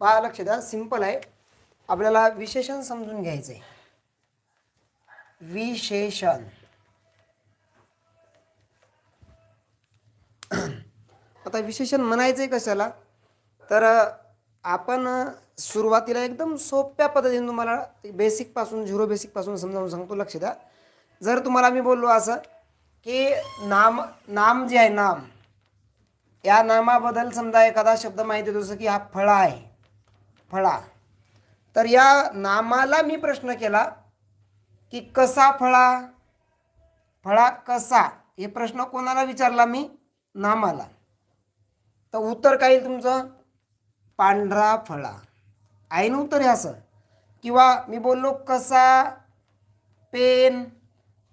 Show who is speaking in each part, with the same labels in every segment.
Speaker 1: पहा लक्ष द्या. सिंपल आहे. आपल्याला विशेषण समजून घ्यायचं आहे विशेषण. आता विशेषण म्हणायचं आहे कशाला? तर आपण सुरुवातीला एकदम सोप्या पद्धतीने तुम्हाला बेसिकपासून झिरो बेसिकपासून समजावून सांगतो. लक्ष द्या. जर तुम्हाला मी बोललो असं की नाम नाम जे आहे नाम या नामाबद्दल समजा एखादा शब्द माहिती आहे जसं की हा फळा आहे. फळा. तर या नामाला मी प्रश्न केला की कसा फळा? फळा कसा? हे प्रश्न कोणाला विचारला मी? नामाला. तर उत्तर काय येईल तुमचं? पांढरा फळा. आहे ना उत्तर हे असं. किंवा मी बोललो कसा? पेन.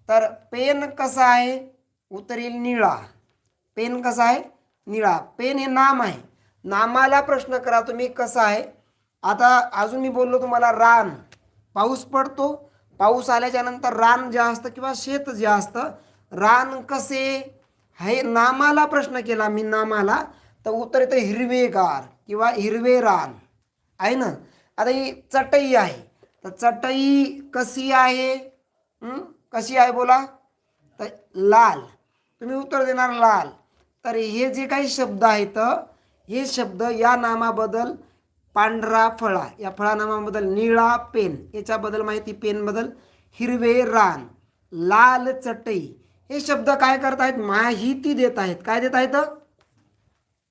Speaker 1: तर पेन कसा आहे? उत्तर येईल निळा. पेन कसा आहे? निळा. पेन हे नाम आहे. नामाला प्रश्न करा तुम्ही कसा आहे? आता अजून मी बोललो तुम्हाला रान. पाऊस पडतो. पाऊस आल्याच्यानंतर रान जे असतं किंवा शेत जे असतं रान कसे? हे नामाला प्रश्न केला मी नामाला. तर उत्तर येतं हिरवेगार किंवा हिरवे रान. आहे ना? आता ही चटई आहे. तर चटई कशी आहे? कशी आहे बोला? तर लाल. तुम्ही उत्तर देणार लाल. तर हे जे काही शब्द आहेत हे शब्द या नामाबद्दल पांढरा फळा. या फळा नामाबद्दल निळा पेन. याच्याबद्दल माहिती पेनबद्दल हिरवे रान लाल चटई. हे शब्द काय करत आहेत माहिती देत आहेत काय देत आहेत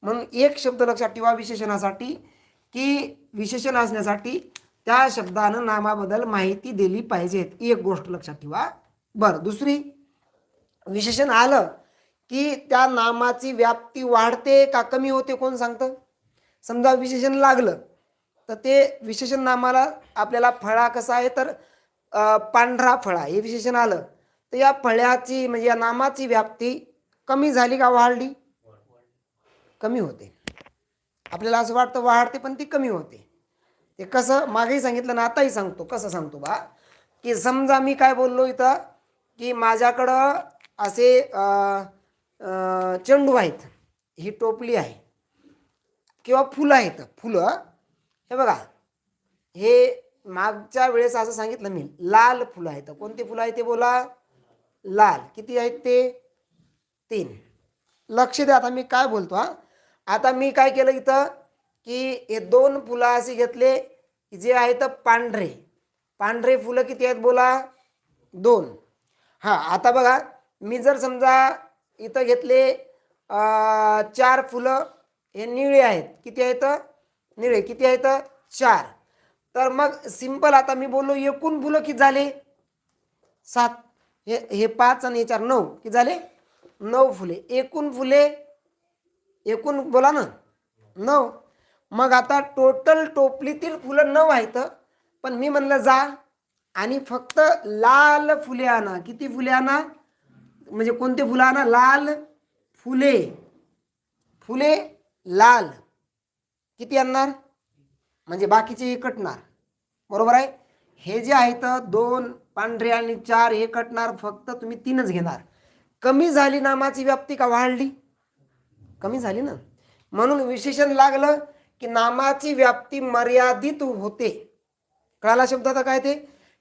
Speaker 1: म्हणून एक शब्द लक्षात ठेवा विशेषणासाठी की विशेषण असण्यासाठी त्या शब्दानं नामाबद्दल माहिती दिली पाहिजेत. एक गोष्ट लक्षात ठेवा. बरं दुसरी. विशेषण आलं की त्या नामाची व्याप्ती वाढते का कमी होते कोण सांगतं? समजा विशेषण लागलं. तर ते विशेषण नामाला आपल्याला फळा कसा आहे तर पांढरा फळा हे विशेषण आलं. तर या फळ्याची म्हणजे या नामाची व्याप्ती कमी झाली का वाढली? कमी होते. आपल्याला असं वाटतं वाढते पण ती कमी होते. ते कसं मागेही सांगितलं ना आताही सांगतो. कसं सांगतो बा? की समजा मी काय बोललो इथं की माझ्याकडं असे चेंडू आहेत. ही टोपली आहे. किंवा फुलं आहेत. फुलं हे बघा हे मागच्या वेळेस असं सांगितलं मी लाल फुलं आहेत. कोणती फुलं आहेत ते बोला. लाल. किती आहेत ते? तीन. लक्ष द्या आता मी काय बोलतो हा? आता मी काय केलं इथं की हे दोन फुलं असे घेतले जे आहेत पांढरे. पांढरे फुलं किती आहेत बोला? दोन. हां आता बघा मी जर समजा इथं घेतले चार फुलं हे निळे आहेत. किती आहेत? निळे किती आहेत चार. तर मग सिंपल आता मी बोललो एकूण फुलं किती झाले? सात. हे हे पाच आणि हे चार नऊ. किती झाले? नऊ फुले. एकूण फुले एकूण बोला ना. नऊ. मग आता टोटल टोपलीतील फुलं नऊ आहेत पण मी म्हणलं जा आणि फक्त लाल फुले आणा. किती फुले आणा? म्हणजे कोणते फुलं आणा? लाल फुले. फुले लाल. किती आणणार? म्हणजे बाकीचे हे कटणार. बरोबर आहे? हे जे आहेत दोन पांढरे आणि चार हे कटणार फक्त तुम्ही तीनच घेणार. कमी झाली नामाची व्याप्ती का वाढली? कमी झाली ना. म्हणून विशेषण लागलं की नामाची व्याप्ती मर्यादित होते. कळाला शब्द आता काय ते?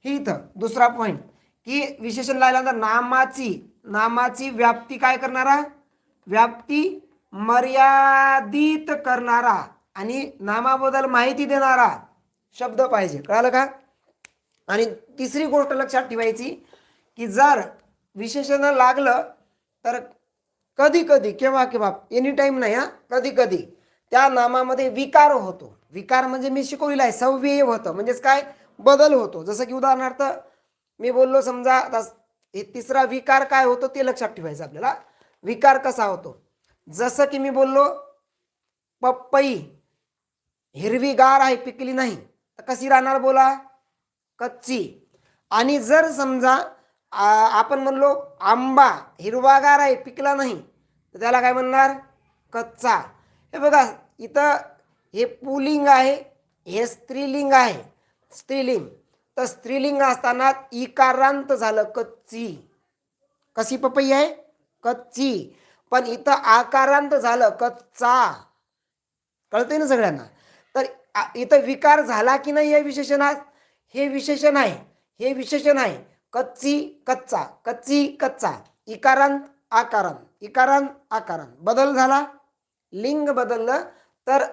Speaker 1: हे इथं दुसरा पॉईंट की विशेषण लागल्यानंतर नामाची नामाची व्याप्ती काय करणारा? व्याप्ती मर्यादित करणारा. आणि नामाबद्दल माहिती देणारा शब्द पाहिजे. कळालं का? आणि तिसरी गोष्ट लक्षात ठेवायची की जर विशेषण लागलं तर कधी कधी केव्हा केव्हा एनी टाईम नाही हा कधी कधी त्या नामामध्ये विकार होतो. विकार म्हणजे मी शिकवलेला आहे सव्यय होतं. म्हणजेच काय? बदल होतो. जसं की उदाहरणार्थ मी बोललो समजा आता हे तिसरा विकार काय होतो ते लक्षात ठेवायचं आपल्याला. विकार कसा होतो? जसं की मी बोललो पपई हिरवीगार आहे पिकली नाही. तर कशी राहणार बोला? कच्ची. आणि जर समजा आपण म्हणलो आंबा हिरवागार आहे पिकला नाही तर त्याला काय म्हणणार? कच्चा. हे बघा इथं हे पुलिंग आहे हे स्त्रीलिंग आहे. स्त्रीलिंग. तर स्त्रीलिंग असताना इकारांत झालं कच्ची. कशी पपई आहे? कच्ची. पण इथं आकारांत झालं कच्चा. कळतंय ना सगळ्यांना? इथं विकार झाला की नाही या विशेषणात हे विशेषण आहे. हे विशेषण आहे. कच्ची कच्चा कच्ची कच्चा. इकारांत आकारांत. इकारांत आकारांत. बदल झाला? लिंग बदललं. तर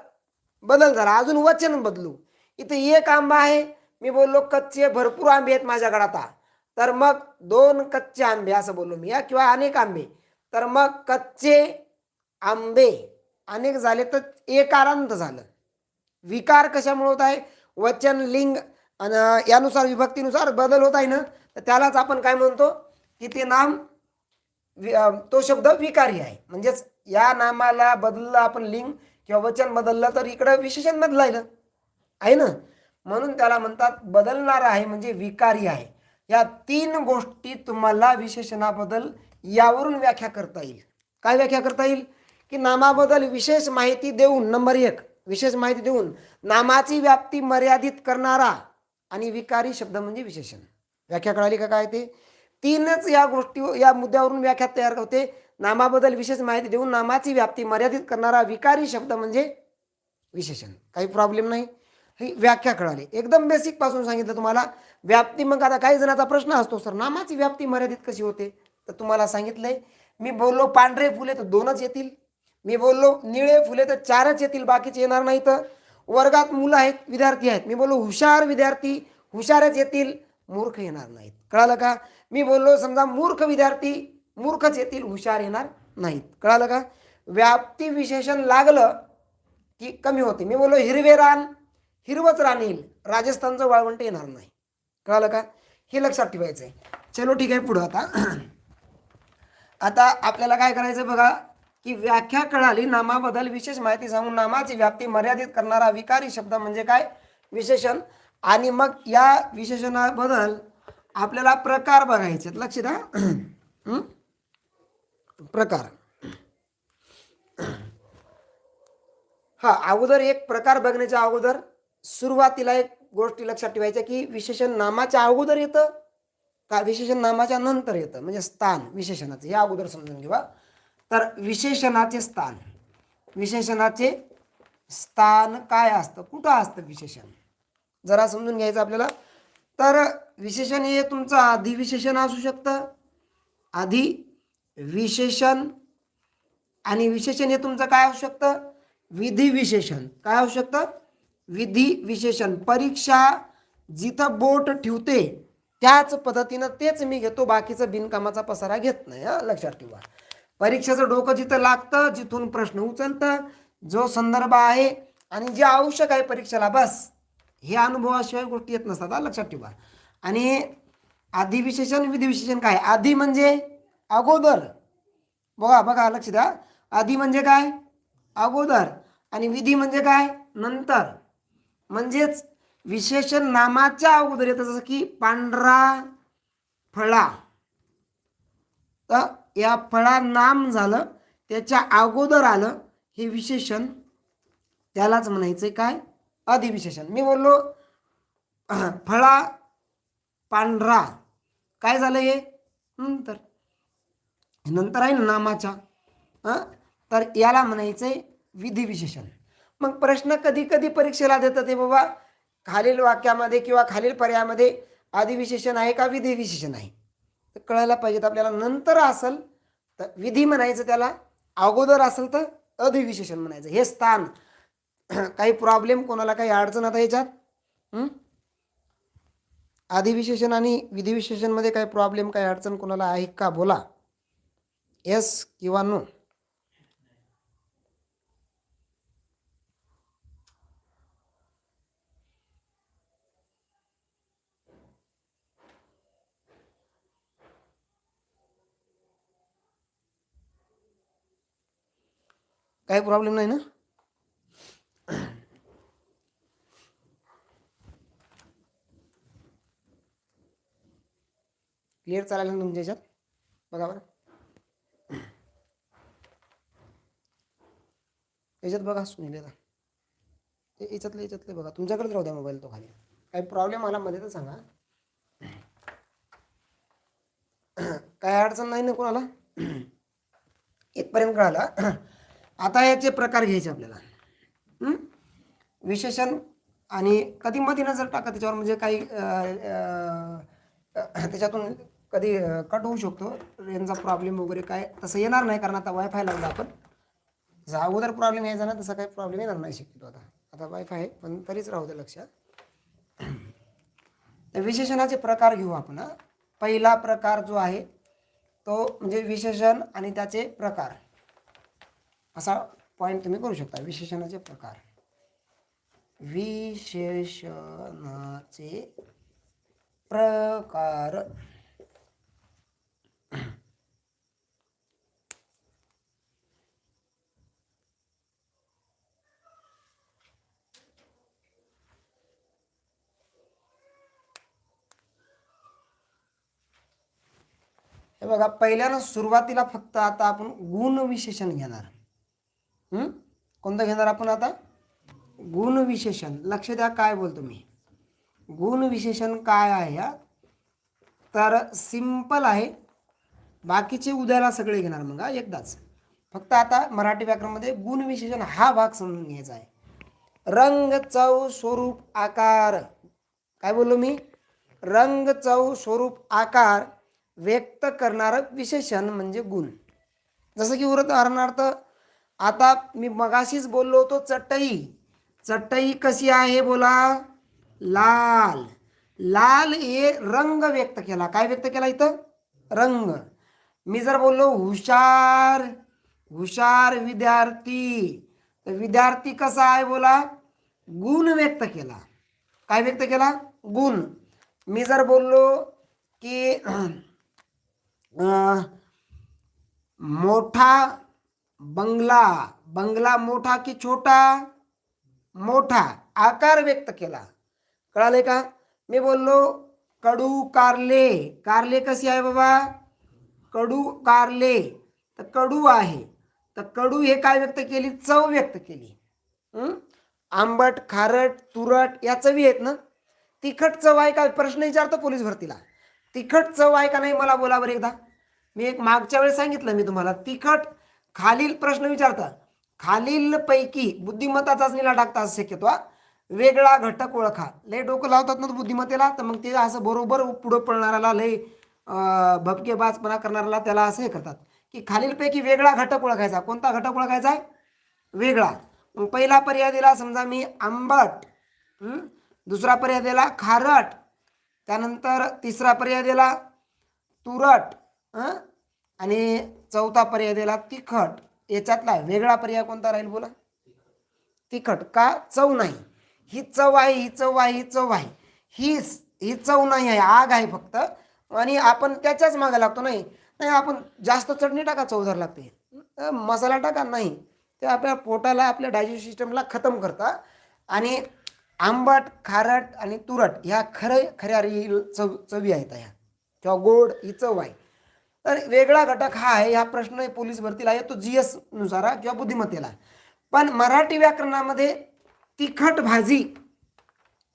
Speaker 1: बदल झाला. अजून वचन बदलू. इथं एक आंबा आहे. मी बोललो कच्चे भरपूर आंबे आहेत माझ्याकडे आता. तर मग दोन कच्चे आंबे असं बोललो मी या किंवा अनेक आंबे. तर मग कच्चे आंबे. अनेक झाले तर एकारांत झालं. विकार कशामुळे होत आहे? वचन लिंग आणि यानुसार विभक्तीनुसार बदल होत आहे ना? तर त्यालाच आपण काय म्हणतो? की ते नाम वि- तो शब्द विकारी आहे. म्हणजेच या नामाला बदललं आपण लिंग किंवा वचन बदललं तर इकडं विशेषण बदलायलं. आहे ना? म्हणून त्याला म्हणतात बदलणार आहे म्हणजे विकारी आहे. या तीन गोष्टी तुम्हाला विशेषणाबद्दल यावरून व्याख्या करता येईल. काय व्याख्या करता येईल? की नामाबद्दल विशेष माहिती देऊन नंबर एक विशेष माहिती देऊन नामाची व्याप्ती मर्यादित करणारा आणि विकारी शब्द म्हणजे विशेषण. व्याख्या कळाली का काय ते? तीनच या गोष्टी या मुद्द्यावरून व्याख्या तयार होते. नामाबद्दल विशेष माहिती देऊन नामाची व्याप्ती मर्यादित करणारा विकारी शब्द म्हणजे विशेषण. काही प्रॉब्लेम नाही. ही व्याख्या कळाली. एकदम बेसिकपासून सांगितलं तुम्हाला. व्याप्ती मग आता काही जणांचा प्रश्न असतो सर नामाची व्याप्ती मर्यादित कशी होते? तर तुम्हाला सांगितलंय मी बोललो पांढरे फुले तर दोनच येतील. मी बोललो निळे फुले तर चारच येतील बाकीचे येणार नाही तर. वर्गात मुलं आहेत विद्यार्थी आहेत. मी बोललो हुशार विद्यार्थी हुशारच येतील मूर्ख येणार नाहीत. कळालं का? मी बोललो समजा मूर्ख विद्यार्थी मूर्खच येतील हुशार येणार नाहीत. कळालं का? व्याप्ती विशेषण लागलं की कमी होते. मी बोललो हिरवे रान हिरवच रान येईल राजस्थानचं वाळवंट येणार नाही. कळालं का? हे लक्षात ठेवायचं आहे चलो ठीक आहे पुढं आता. आता आपल्याला काय करायचं बघा? की व्याख्या कळाली नामाबद्दल विशेष माहिती सांगून नामाची व्याप्ती मर्यादित करणारा विकारी शब्द म्हणजे काय? विशेषण. आणि मग या विशेषणाबद्दल आपल्याला प्रकार बघायचे लक्ष द्या प्रकार. हा अगोदर एक प्रकार बघण्याच्या अगोदर सुरुवातीला एक गोष्टी लक्षात ठेवायच्या की विशेषण नामाच्या अगोदर येतं का विशेषण नामाच्या नंतर येतं? म्हणजे स्थान विशेषणाचं. हे अगोदर समजून घेवा तर विशेषणाचे स्थान. विशेषणाचे स्थान काय असतं? कुठं असतं विशेषण? जरा समजून घ्यायचं आपल्याला? तर विशेषण हे तुमचं आधी विशेषण असू शकतं. आधी विशेषण आणि विशेषण हे तुमचं काय असू शकतं? विधी विशेषण काय असू शकतं? विधी विशेषण परीक्षा जिथं बोट ठेवते त्याच पद्धतीनं तेच मी घेतो. बाकीचं बिनकामाचा पसारा घेत नाही हां लक्षात ठेवा. परीक्षेचं डोकं जिथं लागतं जिथून प्रश्न उचलतं जो संदर्भ आहे आणि जे आवश्यक आहे परीक्षेला बस. हे अनुभवाशिवाय गोष्टी येत नसतात. लक्षात ठेवा. आणि आधी विशेषण विधी विशेषण काय? आधी म्हणजे अगोदर. बघा बघा लक्ष द्या. आधी म्हणजे काय? अगोदर. आणि विधी म्हणजे काय? नंतर. म्हणजेच विशेषण नामाच्या अगोदर येतं जसं की पांढरा फळा. तर या फळा नाम झालं त्याच्या अगोदर आलं हे विशेषण. त्यालाच म्हणायचं काय? अधिविशेषण. मी बोललो फळा पांढरा. काय झालं हे? नंतर. नंतर आहे ना नामाच्या. तर याला म्हणायचंय विधी विशेषण मग प्रश्न कधी कधी परीक्षेला देतात ते बाबा. खालील वाक्यामध्ये किंवा खालील पर्यायामध्ये आदिविशेषण आहे का विधी विशेषण आहे? तर कळायला पाहिजेत आपल्याला नंतर असेल तर विधी म्हणायचं त्याला अगोदर असेल तर अधिविशेषण म्हणायचं. हे स्थान. काही प्रॉब्लेम कोणाला काही अडचण आता याच्यात? अधिविशेषण आणि विधिविशेषणमध्ये काही प्रॉब्लेम काही अडचण कोणाला आहे का? बोला. येस किंवा नो काही प्रॉब्लेम नाही ना? क्लिअर चालायला ना तुमच्या याच्यात? बघा बरं. याच्यात बघा सुनील आता हे- याच्यातलं याच्यातले बघा. तुमच्याकडेच राहू द्या मोबाईल तो खाली. काही प्रॉब्लेम आला मध्ये तर सांगा. काय अडचण नाही ना कोणाला? इथपर्यंत कळाला. आता याचे प्रकार घ्यायचे आपल्याला. विशेषण आणि कधी मध्ये नजर टाका त्याच्यावर म्हणजे काही त्याच्यातून कधी कट होऊ शकतो. रेंजचा प्रॉब्लेम वगैरे काय तसं येणार नाही कारण आता वायफाय लावला आपण. जसा अगोदर प्रॉब्लेम यायचा ना तसा काही प्रॉब्लेम येणार नाही शक्यतो आता. आता वायफाय आहे पण तरीच राहू दे लक्षात. तर विशेषणाचे प्रकार घेऊ आपण पहिला प्रकार जो आहे तो म्हणजे विशेषण आणि त्याचे प्रकार. असा पॉईंट तुम्ही करू शकता. विशेषणाचे प्रकार. विशेषणाचे प्रकार. हे बघा पहिल्यानं सुरुवातीला फक्त आता आपण गुण विशेषण घेणार. कोणतं घेणार आपण आता? गुण विशेषण लक्ष द्या काय बोलतो मी. गुण विशेषण काय आहे हा? तर सिंपल आहे. बाकीचे उद्याला सगळे घेणार मग एकदाच. फक्त आता मराठी व्याकरणमध्ये गुण विशेषण हा भाग समजून घ्यायचा आहे. रंग चव स्वरूप आकार. काय बोललो मी? रंग चव स्वरूप आकार व्यक्त करणारं विशेषण म्हणजे गुण. जसं की उदाहरणार्थ आता मी मगाशीच बोललो होतो चटई. चटई कशी आहे बोला? लाल. लाल हे रंग व्यक्त केला. काय व्यक्त केला इथं? रंग. मी जर बोललो हुशार हुशार विद्यार्थी तर विद्यार्थी कसा आहे बोला? गुण व्यक्त केला. काय व्यक्त केला? गुण. मी जर बोललो की मोठा बंगला बंगला मोठा की छोटा? मोठा आकार व्यक्त केला. कळाले का? मी बोललो कडू कारले. कारले कशी आहे बाबा? कडू कारले. तर कडू आहे. तर कडू हे काय व्यक्त केली? चव व्यक्त केली. आंबट खारट तुरट या चवी आहेत ना? तिखट चव आहे का? प्रश्न विचारतो पोलीस भरतीला. तिखट चव आहे का नाही? मला बोला बरं एकदा. मी एक मागच्या वेळेस सांगितलं मी तुम्हाला. तिखट खालील प्रश्न विचारता. खालील पैकी बुद्धिमत्ता चाचणीला टाकता असं शक्यतो वेगळा घटक ओळखा. लय डोकं लावतात ना बुद्धिमत्तेला तर मग ते असं बरोबर पुढं पळणाऱ्याला लय भपकेबाजपणा करणाऱ्याला त्याला असं हे करतात. की खालीलपैकी वेगळा घटक ओळखायचा. कोणता घटक ओळखायचा? आहे वेगळा. मग पहिला पर्याय दिला समजा मी आंबट दुसरा पर्याय दिला खारट त्यानंतर तिसरा पर्याय दिला तुरट आणि चौथा पर्याय दिला तिखट. याच्यातला वेगळा पर्याय कोणता राहील बोला? तिखट. का? चव नाही. ही चव आहे ही चव आहे ही चव आहे. ही ही चव नाही आहे आग आहे फक्त. आणि आपण त्याच्याच मागे लागतो नाही. नाही आपण जास्त चटणी टाका चवदार लागते. मसाला टाका नाही. ते आपल्या पोटाला आपल्या डायजेस्ट सिस्टमला खतम करता. आणि आंबट खारट आणि तुरट ह्या खरं खऱ्या रिल चव चवी आहेत ह्या किंवा गोड ही चव आहे. तर वेगळा घटक हा आहे हा प्रश्न पोलीस भरतीला आहे तो जी एसनुसार किंवा बुद्धिमत्तेला पण मराठी व्याकरणामध्ये तिखट भाजी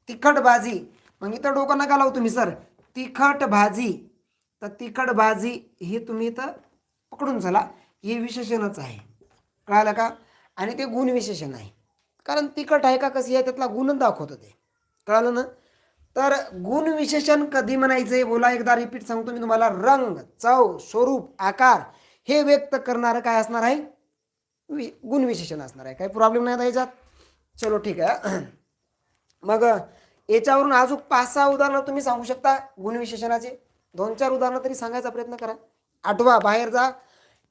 Speaker 1: तिखट भाजी मग म्हणजे इथं डोकं नका लावू तुम्ही सर. तिखट भाजी तर तिखट भाजी ही तुम्ही इथं पकडून चला. हे विशेषणच आहे. कळालं का? आणि ते गुण विशेषण आहे. कारण तिखट आहे का कशी आहे त्यातला गुणच दाखवतं ते. कळालं ना? तर गुण विशेषण कधी आहे बोला एकदा रिपीट सांगतो मी तुम्हाला. रंग चव स्वरूप आकार हे व्यक्त करणारं काय असणार आहे? वि गुण विशेषण असणार आहे. काही प्रॉब्लेम नाही आता याच्यात. चलो ठीक आहे. मग याच्यावरून अजून पाच सहा उदाहरणं तुम्ही सांगू शकता गुण विशेषणाचे. दोन चार उदाहरणं तरी सांगायचा प्रयत्न करा. आठवा बाहेर जा.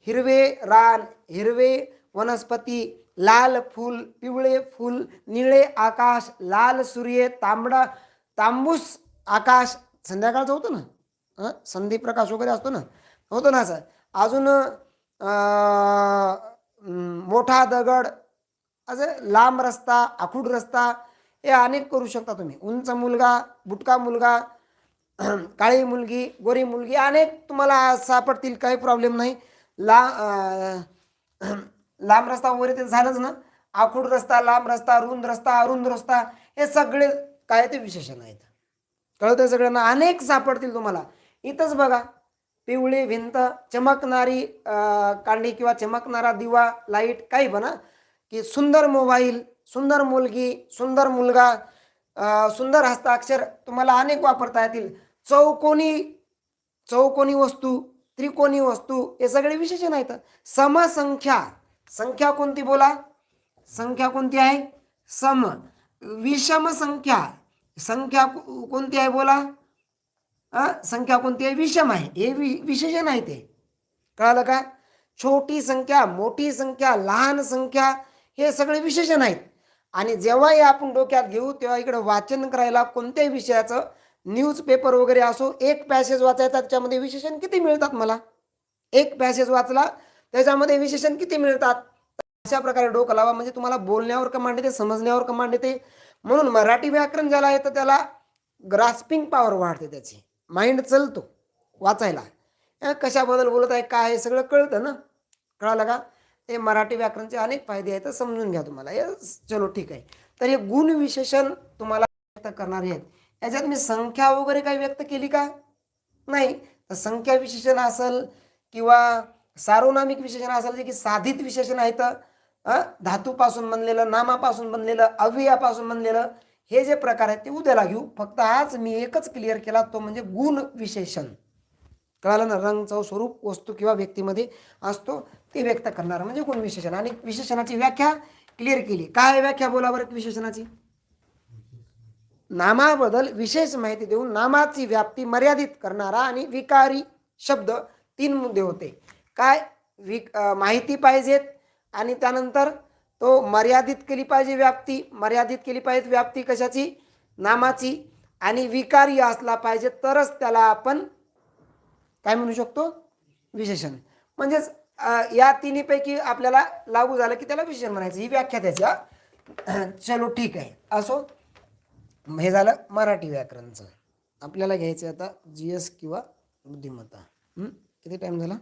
Speaker 1: हिरवे रान हिरवे वनस्पती लाल फूल पिवळे फूल निळे आकाश लाल सूर्य तांबडा तांबूस आकाश संध्याकाळचं होतं ना? हं? संधी प्रकाश वगैरे असतो ना? होतो ना असं. अजून मोठा दगड असं लांब रस्ता आखूड रस्ता हे अनेक करू शकता तुम्ही. उंच मुलगा बुटका मुलगा काळी मुलगी गोरी मुलगी अनेक तुम्हाला सापडतील काही प्रॉब्लेम नाही. ला लांब रस्ता वगैरे ते झालंच ना? आखूड रस्ता लांब रस्ता रुंद रस्ता अरुंद रस्ता हे सगळे काय ते विशेषण आहेत? कळतं सगळ्यांना? अनेक सापडतील तुम्हाला. इथंच बघा पिवळी भिंत चमकणारी कांडी किंवा चमकणारा दिवा लाइट काही पण की सुंदर मोबाईल सुंदर मुलगी सुंदर मुलगा सुंदर हस्ताक्षर तुम्हाला अनेक वापरता येतील. चौकोनी चौकोनी वस्तू त्रिकोणी वस्तू हे सगळे विशेषण आहेत. समसंख्या. संख्या कोणती बोला? संख्या कोणती आहे? सम. विषम संख्या. संख्या कोणती आहे बोला? आ? संख्या कोणती आहे? विषम आहे. हे वि विशेषण आहे ते. कळालं का? छोटी संख्या मोठी संख्या लहान संख्या हे सगळे विशेषण आहेत. आणि जेव्हाही आपण डोक्यात घेऊ तेव्हा इकडे वाचन करायला कोणत्याही विषयाचं न्यूज पेपर वगैरे असो एक पॅसेज वाचायचा त्याच्यामध्ये विशेषण किती मिळतात मला? एक पॅसेज वाचला त्याच्यामध्ये विशेषण किती मिळतात? अशा प्रकारे डोकं लावा म्हणजे तुम्हाला बोलण्यावर कमांड येते समजण्यावर कमांड येते. म्हणून मराठी व्याकरण ज्याला आहे तर त्याला ग्रास्पिंग पॉवर वाढते त्याची. माइंड चलतो वाचायला. कशाबद्दल बोलत आहे काय आहे सगळं कळतं ना? कळालं का? हे मराठी व्याकरणचे अनेक फायदे आहेत तर समजून घ्या तुम्हाला. हे चलो ठीक आहे. तर हे गुण विशेषण तुम्हाला व्यक्त करणारे आहेत. याच्यात मी संख्या वगैरे काही व्यक्त केली का? नाही. तर संख्या विशेषण असेल किंवा सार्वनामिक विशेषण असेल जे की साधित विशेषण आहेत तर धातूपासून बनलेलं नामापासून बनलेलं अव्ययापासून बनलेलं हे जे प्रकार आहेत ते उद्याला घेऊ. फक्त आज मी एकच क्लिअर केला तो म्हणजे गुण विशेषण. कळालं ना? रंग चव स्वरूप वस्तू किंवा व्यक्तीमध्ये असतो ते व्यक्त करणार म्हणजे गुण विशेषण. आणि विशेषणाची व्याख्या क्लिअर केली. काय व्याख्या बोला बरं विशेषणाची? नामाबद्दल विशेष माहिती देऊन नामाची व्याप्ती मर्यादित करणारा आणि विकारी शब्द तीन मुद्दे होते. काय? वि माहिती पाहिजेत आणि त्यानंतर तो मर्यादित केली पाहिजे व्याप्ती. मर्यादित केली पाहिजे व्याप्ती कशाची? नामाची. आणि विकारी असला पाहिजे तरच त्याला आपण काय म्हणू शकतो? विशेषण. म्हणजेच या तिन्हीपैकी आपल्याला लागू झालं की त्याला विशेषण म्हणायचं. ही व्याख्या त्याच्या चलो ठीक आहे. असो. हे झालं मराठी व्याकरणचं. आपल्याला घ्यायचं आता जी एस किंवा बुद्धिमत्ता. किती टाईम झाला?